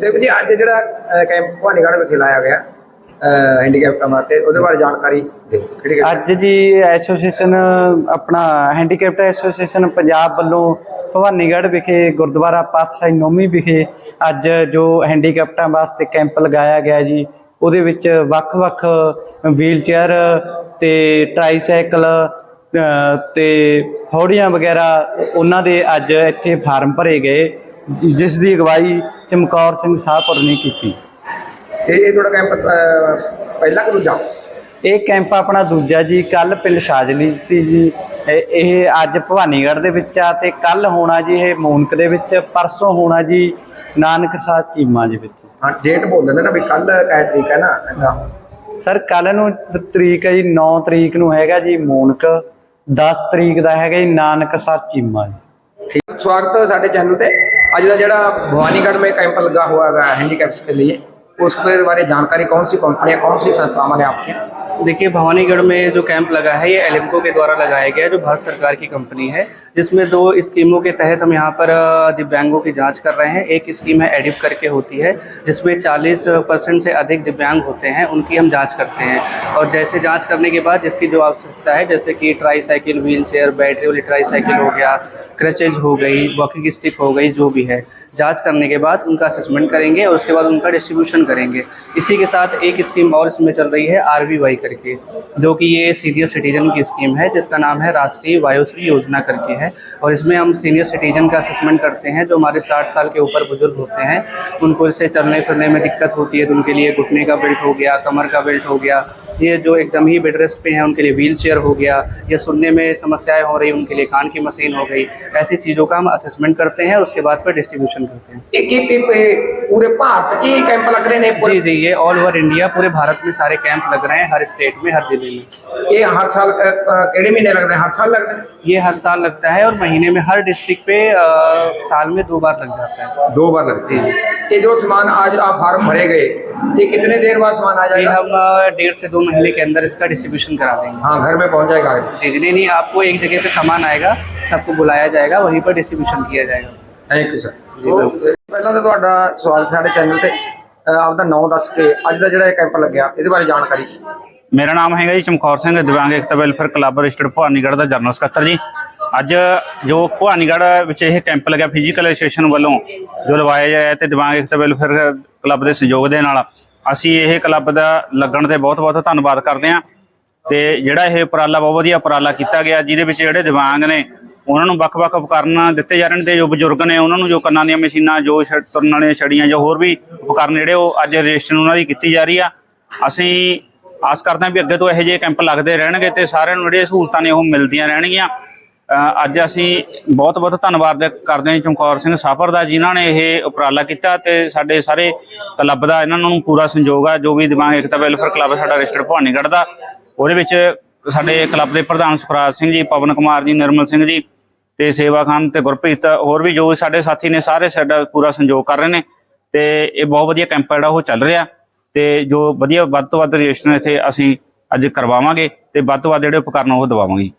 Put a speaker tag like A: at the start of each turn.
A: ਸਿਵ ਜੀ ਅੱਜ ਜਿਹੜਾ ਕੈਂਪ ਭਵਾਨੀਗੜ੍ਹ ਵਿਖੇ ਲਾਇਆ ਗਿਆ ਹੈਂਡੀਕੈਪਟਾਂ ਵਾਸਤੇ ਉਹਦੇ ਬਾਰੇ ਜਾਣਕਾਰੀ ਦਿਓ। ਕਿਹੜੀ
B: ਅੱਜ ਜੀ ਐਸੋਸੀਏਸ਼ਨ ਆਪਣਾ ਹੈਂਡੀਕੈਪਟ ਐਸੋਸੀਏਸ਼ਨ ਪੰਜਾਬ ਵੱਲੋਂ ਭਵਾਨੀਗੜ੍ਹ ਵਿਖੇ ਗੁਰਦੁਆਰਾ ਪਾਤਸ਼ਾਹੀ ਨੌਮੀ ਵਿਖੇ ਅੱਜ ਜੋ ਹੈਂਡੀਕੈਪਟਾਂ ਵਾਸਤੇ ਕੈਂਪ ਲਗਾਇਆ ਗਿਆ ਜੀ ਉਹਦੇ ਵਿੱਚ ਵੱਖ-ਵੱਖ ਵੀਲਚੇਅਰ ਤੇ ਟ੍ਰਾਈਸਾਈਕਲ ਅ, ਤੇ ਫੌੜੀਆਂ ਵਗੈਰਾ ਉਹਨਾਂ ਦੇ ਅੱਜ ਇੱਥੇ ਫਾਰਮ ਭਰੇ ਗਏ। ਜਿਸ ਦੀ ਅਗਵਾਈ ਚਮਕੌਰ ਸਿੰਘ ਸਾਹਪੁਰ ਨੇ ਕੀਤੀ।
A: ਇਹ ਇਹ ਤੁਹਾਡਾ ਕੈਂਪ ਅਹ, ਪਹਿਲਾ ਕਿ ਦੂਜਾ?
B: ਇਹ ਕੈਂਪ ਆਪਣਾ ਦੂਜਾ ਜੀ ਕੱਲ ਪਿੰਡ ਸ਼ਾਜਲੀ ਸੀ ਜੀ। ਇਹ- ਇਹ ਅੱਜ ਭਵਾਨੀਗੜ੍ਹ ਦੇ ਵਿੱਚ ਆ ਤੇ ਕੱਲ ਹੋਣਾ ਜੀ ਇਹ ਮੂਨਕ ਦੇ ਵਿੱਚ ਪਰਸੋਂ ਹੋਣਾ ਜੀ ਨਾਨਕ ਸਾਹਿਬ ਚੀਮਾ ਜੀ ਵਿੱਚ।
A: ਹਾਂ ਡੇਟ ਬੋਲ ਦਿੰਦੇ ਨਾ ਵੀ ਕੱਲ ਕੈ ਤਰੀਕ ਹੈ ਨਾ।
B: ਸਰ ਕੱਲ ਨੂੰ ਤ- ਤਰੀਕ ਹੈ ਜੀ 9 ਤਰੀਕ ਨੂੰ ਹੈਗਾ ਜੀ ਮੂਨਕ 10 ਤਰੀਕ ਦਾ ਹੈਗਾ ਜੀ ਨਾਨਕ ਸਾਹਿਬ ਚੀਮਾ ਜੀ।
A: ਠੀਕ ਸਵਾਗਤ ਹੈ ਸਾਡੇ ਚੈਨਲ ਤੇ। ਅੱਜ ਦਾ ਜਿਹੜਾ भवानीगढ़ में कैंप लगा हुआ है हैंडीकैप्स के लिए उसके बारे में जानकारी कौन सी कंपनियाँ कौन सी संस्थाएँ हैं? आपके
C: देखिए, भवानीगढ़ में जो कैंप लगा है, ये एलिम्को के द्वारा लगाया गया है, जो भारत सरकार की कंपनी है, जिसमें दो स्कीमों के तहत हम यहाँ पर दिव्यांगों की जाँच कर रहे हैं। एक स्कीम है एडिप करके होती है, जिसमें 40 परसेंट से अधिक दिव्यांग होते हैं, उनकी हम जाँच करते हैं। और जैसे जाँच करने के बाद जिसकी जो आवश्यकता है, जैसे कि tricycle wheel chair battery वाली ट्राई साइकिल हो गया क्रचेज हो गई वॉकिंग स्टिक हो गई, जो भी है। जाँच करने के बाद उनका असेसमेंट करेंगे और उसके बाद उनका डिस्ट्रीब्यूशन करेंगे। इसी के साथ एक स्कीम और इसमें चल रही है आर करके, जो कि ये सीनियर सिटीजन की स्कीम है, जिसका नाम है राष्ट्रीय वायुश्री योजना करके है। और इसमें हम सीनियर सिटीजन का असेसमेंट करते हैं, जो हमारे साठ साल के ऊपर बुज़ुर्ग होते हैं। उनको इससे चलने फिरने में दिक्कत होती है तो उनके लिए घुटने का बेल्ट हो गया, कमर का बेल्ट हो गया ये जो एकदम ही बेड रेस्ट पे हैं उनके लिए व्हील चेयर हो गया या सुनने में समस्याएँ हो रही उनके लिए कान की मशीन हो गई ऐसी चीज़ों का हम असेसमेंट करते हैं उसके बाद फिर डिस्ट्रीब्यूशन करते हैं।
A: एक एक पूरे भारत ही कैंप लग रहे हैं
C: जी जी ये ऑल ओवर इंडिया पूरे भारत में सारे कैंप लग रहे हैं हर स्टेट में हर ज़िले में।
A: ये हर साल केड़े महीने लग रहे हैं हर साल लग रहे हैं?
C: ये हर साल लगता है और महीने में हर डिस्ट्रिक्ट पे साल में दो बार लग जाता है।
A: दो बार लगते है। ये जो सामान आज आप फार्म भरे गए ये कितने देर बाद सामान आ
C: ये
A: जाएगा
C: हम अ, डेढ़ से दो महीने के अंदर इसका डिस्ट्रीब्यूशन करा देंगे
A: हाँ घर में पहुंच जाएगा
C: जी जी नहीं नहीं आपको एक जगह पे सामान आएगा सबको बुलाया जाएगा वहीं पर डिस्ट्रीब्यूशन किया जाएगा
A: ਥੈਂਕ ਯੂ ਸਰ ਪਹਿਲਾਂ ਤਾਂ ਤੁਹਾਡਾ ਸਵਾਗਤ ਸਾਡੇ ਚੈਨਲ ਤੇ ਅ, ਆਪਦਾ ਨਾਮ ਦੱਸ ਕੇ ਅੱਜ ਦਾ ਜਿਹੜਾ ਇਹ ਕੈਂਪ ਲੱਗਿਆ ਇਹਦੇ ਬਾਰੇ ਜਾਣਕਾਰੀ
D: ਮੇਰਾ ਨਾਮ ਹੈਗਾ ਜੀ Chamkaur Singh Divyang Ekta welfare club registered Bhawanigarh ਦਾ ਜਨਰਲ ਸਕੱਤਰ ਜੀ ਅੱਜ ਜੋ ਭਵਾਨੀਗੜ੍ਹ ਵਿੱਚ ਇਹ ਕੈਂਪ ਲੱਗਿਆ ਫਿਜ਼ੀਕਲ ਐਸੋਸੀਏਸ਼ਨ ਵੱਲੋਂ, ਜੋ ਲਵਾਇਆ ਜਾਇਆ ਤੇ ਦਿਵਾਂਗ ਏਕਤਾ ਵੈਲਫੇਅਰ ਕਲੱਬ ਦੇ ਸਹਿਯੋਗ ਦੇ ਨਾਲ। ਅਸੀਂ ਇਹ ਕਲੱਬ ਦਾ ਲੱਗਣ ਤੇ ਬਹੁਤ-ਬਹੁਤ ਧੰਨਵਾਦ ਕਰਦੇ ਹਾਂ ਤੇ ਜਿਹੜਾ ਇਹ ਉਪਰਾਲਾ ਬਹੁਤ ਵਧੀਆ ਉਪਰਾਲਾ ਕੀਤਾ ਗਿਆ, ਜਿਹਦੇ ਵਿੱਚ ਜਿਹੜੇ ਦਿਵਾਂਗ ਨੇ, ਉਹਨਾਂ ਨੂੰ ਵੱਖ-ਵੱਖ ਉਪਕਰਨ ਦਿੱਤੇ ਜਾ ਰਹੇ ਨੇ, ਤੇ ਜੋ ਬਜ਼ੁਰਗ ਨੇ, ਉਹਨਾਂ ਨੂੰ ਜੋ ਕੰਨਾਂ ਦੀਆਂ ਮਸ਼ੀਨਾਂ, ਜੋ ਤੁਰਨ ਵਾਲੀਆਂ ਛੜੀਆਂ, ਜੋ ਹੋਰ ਵੀ ਉਪਕਰਨ ਜਿਹੜੇ ਉਹ ਅੱਜ ਰਜਿਸਟਰ ਉਹਨਾਂ ਦੀ ਕੀਤੀ ਜਾ ਰਹੀ ਆ। ਅਸੀਂ ਆਸ ਕਰਦੇ ਹਾਂ ਵੀ ਅੱਗੇ ਤੋਂ ਇਹੋ ਜਿਹੇ ਕੈਂਪ ਲੱਗਦੇ ਰਹਿਣਗੇ ਤੇ ਸਾਰਿਆਂ ਨੂੰ ਜਿਹੜੀਆਂ ਸਹੂਲਤਾਂ ਨੇ ਉਹ ਮਿਲਦੀਆਂ ਰਹਿਣਗੀਆਂ। ਅੱਜ ਅਸੀਂ ਬਹੁਤ ਬਹੁਤ ਧੰਨਵਾਦ ਕਰਦੇ ਹਾਂ ਚਮਕੌਰ ਸਿੰਘ ਸਾਫਰ ਦਾ, ਜਿਨ੍ਹਾਂ ਨੇ ਇਹ ਉਪਰਾਲਾ ਕੀਤਾ ਤੇ ਸਾਡੇ ਸਾਰੇ ਕਲੱਬ ਦਾ ਇਹਨਾਂ ਨੂੰ ਪੂਰਾ ਸੰਯੋਗ ਆ, ਜੋ ਵੀ ਦਿਮਾਗ ਏਕਤਾ ਵੈਲਫੇਅਰ ਕਲੱਬ ਸਾਡਾ ਰਜਿਸਟਰਡ ਭਵਾਨੀਗੜ੍ਹ ਦਾ, ਉਹਦੇ ਵਿੱਚ ਸਾਡੇ ਕਲੱਬ ਦੇ ਪ੍ਰਧਾਨ ਸੁਖਰਾਜ ਸਿੰਘ ਜੀ, ਪਵਨ ਕੁਮਾਰ ਜੀ, ਨਿਰਮਲ ਸਿੰਘ ਜੀ ਤੇ ਸੇਵਾ ਖਾਨ ਤੇ ਗੁਰਪ੍ਰੀਤ, ਹੋਰ ਵੀ ਜੋ ਸਾਡੇ ਸਾਥੀ ਨੇ ਸਾਰੇ ਸਾਡਾ ਪੂਰਾ ਸੰਯੋਗ ਕਰ ਰਹੇ ਨੇ ਤੇ ਇਹ ਬਹੁਤ ਵਧੀਆ ਕੈਂਪ ਜਿਹੜਾ, ਉਹ ਚੱਲ ਰਿਹਾ ਤੇ ਜੋ ਵਧੀਆ ਵੱਧ ਤੋਂ ਵੱਧ ਰਜਿਸਟਰ ਇੱਥੇ ਅਸੀਂ ਅੱਜ ਕਰਵਾਵਾਂਗੇ ਤੇ ਵੱਧ ਤੋਂ ਵੱਧ ਜਿਹੜੇ ਉਪਕਰਨ ਉਹ ਦਵਾਵਾਂਗੇ।